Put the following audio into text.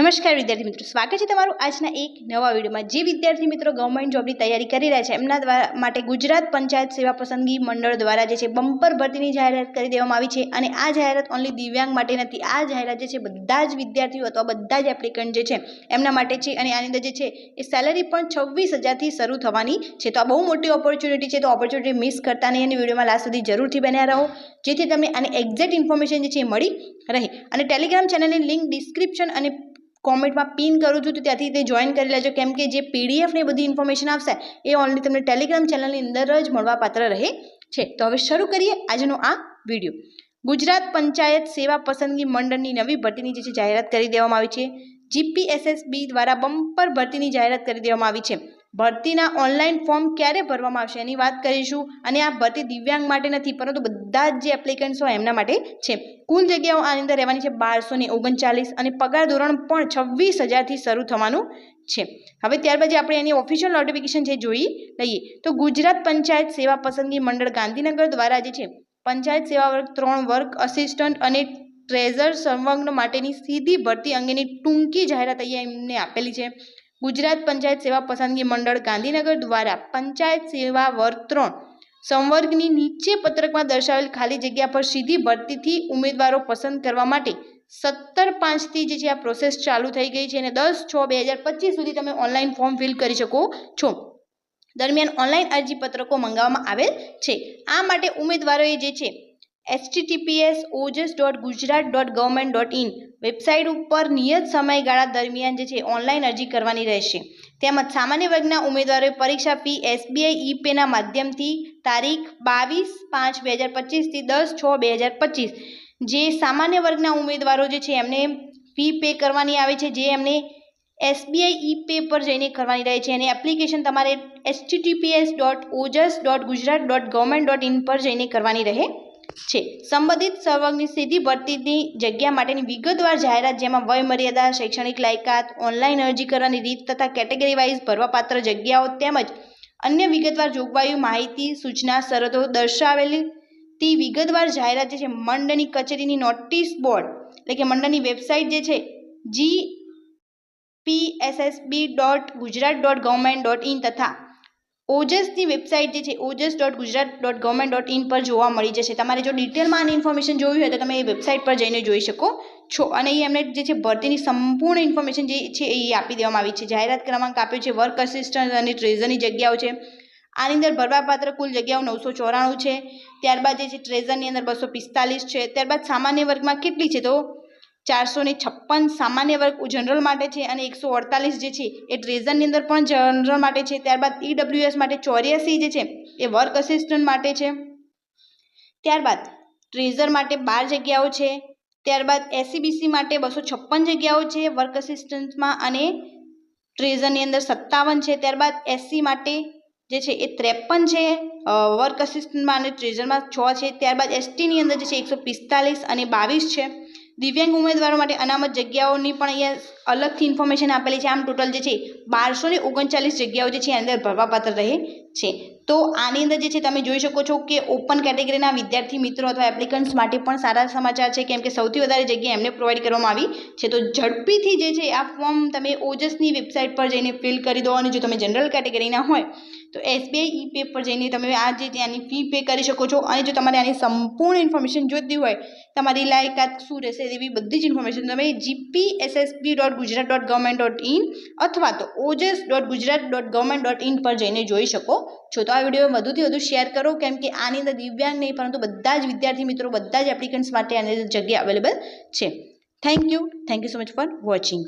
નમસ્કાર વિદ્યાર્થી મિત્રો, સ્વાગત છે તમારું આજના એક નવા વિડીયોમાં. જે વિદ્યાર્થી મિત્રો ગવર્મેન્ટ જોબની તૈયારી કરી રહ્યા છે, એમના દ્વારા માટે ગુજરાત પંચાયત સેવા પસંદગી મંડળ દ્વારા જે છે બમ્પર ભરતીની જાહેરાત કરી દેવામાં આવી છે અને આ જાહેરાત ઓનલી દિવ્યાંગ માટે નથી. આ જાહેરાત જે છે બધા જ વિદ્યાર્થીઓ અથવા બધા જ એપ્લિકન્ટ જે છે એમના માટે છે અને આની અંદર જે છે એ સેલરી પણ છવ્વીસ હજારથી શરૂ થવાની છે. તો આ બહુ મોટી ઓપોર્ચ્યુનિટી છે, તો ઓપોર્ચ્યુનિટી મિસ કરતા નહીં અને વિડીયોમાં લાસ્ટ સુધી જરૂરથી બન્યા રહો, જેથી તમને આની એક્ઝેક્ટ ઇન્ફોર્મેશન જે છે મળી રહે. અને ટેલિગ્રામ ચેનલની લિંક ડિસ્ક્રિપ્શન અને કોમેન્ટમાં પિન કરું છું તો ત્યાંથી તે જોઈન કરી લેજો. કેમ કે જે પીડીએફ ને બધી ઇન્ફોર્મેશન આવશે, એ ઓનલી તમને ટેલિગ્રામ ચેનલની અંદર જ મળવાપાત્ર રહે છે. તો હવે શરૂ કરીએ આજનો આ વીડિયો ગુજરાત પંચાયત સેવા પસંદગી મંડળની નવી ભરતીની જે છે જાહેરાત કરી દેવામાં આવી છે. જીપીએસએસબી દ્વારા બમ્પર ભરતીની જાહેરાત કરી દેવામાં આવી છે. ભરતીના ઓનલાઈન ફોર્મ ક્યારે ભરવામાં આવશે એની વાત કરીશું. અને આ ભરતી દિવ્યાંગ માટે નથી, પરંતુ બધા જ જે એપ્લિકન્ટ્સ હોય એમના માટે છે. કુલ જગ્યાઓ આની અંદર રહેવાની છે બારસો ને ઓગણચાલીસ અને પગાર ધોરણ પણ છવ્વીસ હજારથી શરૂ થવાનું છે. હવે ત્યારબાદ આપણે એની ઓફિશિયલ નોટિફિકેશન છે જોઈ લઈએ. તો ગુજરાત પંચાયત સેવા પસંદગી મંડળ ગાંધીનગર દ્વારા જે છે, પંચાયત સેવા વર્ગ ત્રણ વર્ગ અસિસ્ટન્ટ અને ટ્રેઝર સંલગ્ન માટેની સીધી ભરતી અંગેની ટૂંકી જાહેરાત અહીંયા એમને આપેલી છે. ગુજરાત પંચાયત સેવા પસંદગી મંડળ ગાંધીનગર દ્વારા પંચાયત સેવા વર્ગ ત્રણ સંવર્ગની નીચે પત્રકમાં દર્શાવેલ ખાલી જગ્યા પર સીધી ભરતીથી ઉમેદવારો પસંદ કરવા માટે સત્તર પાંચથી જે છે આ પ્રોસેસ ચાલુ થઈ ગઈ છે અને દસ છ બે હજાર પચીસ સુધી તમે ઓનલાઈન ફોર્મ ફિલ કરી શકો છો. દરમિયાન ઓનલાઈન અરજીપત્રકો મંગાવવામાં આવેલ છે. આ માટે ઉમેદવારોએ જે છે HTTPS Ojas dot Gujarat dot government dot in website ઉપર નિયત સમયગાળા દરમિયાન જે છે ઓનલાઈન અરજી કરવાની રહેશે. તેમજ સામાન્ય વર્ગના ઉમેદવારોએ પરીક્ષા ફી એસબીઆઈ ઈ પેના માધ્યમથી તારીખ બાવીસ પાંચ બે હજાર પચીસથી દસ છ બે હજાર પચીસ. જે સામાન્ય વર્ગના ઉમેદવારો જે છે એમને ફી પે કરવાની આવે છે, જે એમને એસબીઆઈ ઈ પે પર જઈને કરવાની રહે છે. અને એપ્લિકેશન તમારે HTTPS dot Ojas dot Gujarat dot government dot in પર જઈને કરવાની રહે. છે. સંબંધિત સંવર્ગની સીધી ભરતીની જગ્યા માટેની વિગતવાર જાહેરાત, જેમાં વયમર્યાદા, શૈક્ષણિક લાયકાત, ઓનલાઈન અરજી કરવાની રીત તથા કેટેગરી વાઇઝ ભરવાપાત્ર જગ્યાઓ તેમજ અન્ય વિગતવાર જોગવાઈઓ, માહિતી, સૂચના, શરતો દર્શાવેલી તે વિગતવાર જાહેરાત જે છે, મંડળની કચેરીની નોટિસ બોર્ડ, એટલે કે મંડળની વેબસાઇટ જે છે, G P SSB dot Gujarat dot government dot in તથા ઓજસની વેબસાઇટ જે છે, Ojas dot Gujarat dot government dot in પર જોવા મળી જશે. તમારે જો ડિટેલમાં આની ઇન્ફોર્મેશન જોવી હોય તો તમે એ વેબસાઇટ પર જઈને જોઈ શકો છો. અને એ એમને જે છે, ભરતીની સંપૂર્ણ ઇન્ફોર્મેશન જે છે એ આપી દેવામાં આવી છે. જાહેરાત ક્રમાંક આપ્યો છે, વર્ક અસિસ્ટન્ટ અને ટ્રેઝરની જગ્યાઓ છે. આની અંદર ભરવાપાત્ર કુલ જગ્યાઓ નવસો ચોરાણું છે. ત્યારબાદ જે છે ટ્રેઝરની અંદર બસો પિસ્તાલીસ છે. ત્યારબાદ સામાન્ય વર્ગમાં કેટલી છે તો ચારસો ને છપ્પન સામાન્ય વર્ગ જનરલ માટે છે અને એકસો અડતાલીસ જે છે એ ટ્રેઝરની અંદર પણ જનરલ માટે છે. ત્યારબાદ ઈડબ્લ્યુએસ માટે ચોર્યાસી જે છે એ વર્ક અસિસ્ટન્ટ માટે છે. ત્યારબાદ ટ્રેઝર માટે બાર જગ્યાઓ છે. ત્યારબાદ એસીબીસી માટે બસો છપ્પન જગ્યાઓ છે વર્ક અસિસ્ટન્ટમાં અને ટ્રેઝરની અંદર સત્તાવન છે. ત્યારબાદ એસસી માટે જે છે એ ત્રેપન છે વર્ક અસિસ્ટન્ટમાં અને ટ્રેઝરમાં છ છે. ત્યારબાદ એસટીની અંદર જે છે એકસો પિસ્તાલીસ અને બાવીસ છે. દિવ્યાંગ ઉમેદવારો માટે અનામત જગ્યાઓની પણ અહીંયા અલગથી ઇન્ફોર્મેશન આપેલી છે. આમ ટોટલ જે છે બારસો ઓગણચાલીસ જગ્યાઓ જે છે અંદર ભરવાપાત્ર રહે છે. તો આની અંદર જે છે તમે જોઈ શકો છો કે ઓપન કેટેગરીના વિદ્યાર્થી મિત્રો અથવા એપ્લિકન્ટ્સ માટે પણ સારા સમાચાર છે, કેમ કે સૌથી વધારે જગ્યા એમને પ્રોવાઈડ કરવામાં આવી છે. તો ઝડપીથી જે છે આ ફોર્મ તમે ઓજસની વેબસાઇટ પર જઈને ફિલ કરી દો અને જો તમે જનરલ કેટેગરીના હોય, તો એસબીઆઈ ઈ પે પર જઈને તમે આ જે ત્યાંની ફી પે કરી શકો છો. અને જો તમારે આની સંપૂર્ણ ઇન્ફોર્મેશન જોઈતી હોય, તમારી લાયકાત શું રહેશે એવી બધી જ ઇન્ફોર્મેશન તમે GPSSB dot Gujarat dot government dot in અથવા તો Ojas dot Gujarat dot government dot in પર જઈને જોઈ શકો છો. તો આ વીડિયો વધુથી વધુ શેર કરો. કેમ કે આની અંદર દિવ્યાંગ નહીં, પરંતુ બધા જ વિદ્યાર્થી મિત્રો, બધા જ એપ્લિકન્ટ્સ માટે આની જગ્યા અવેલેબલ છે. Thank you thank you so much for watching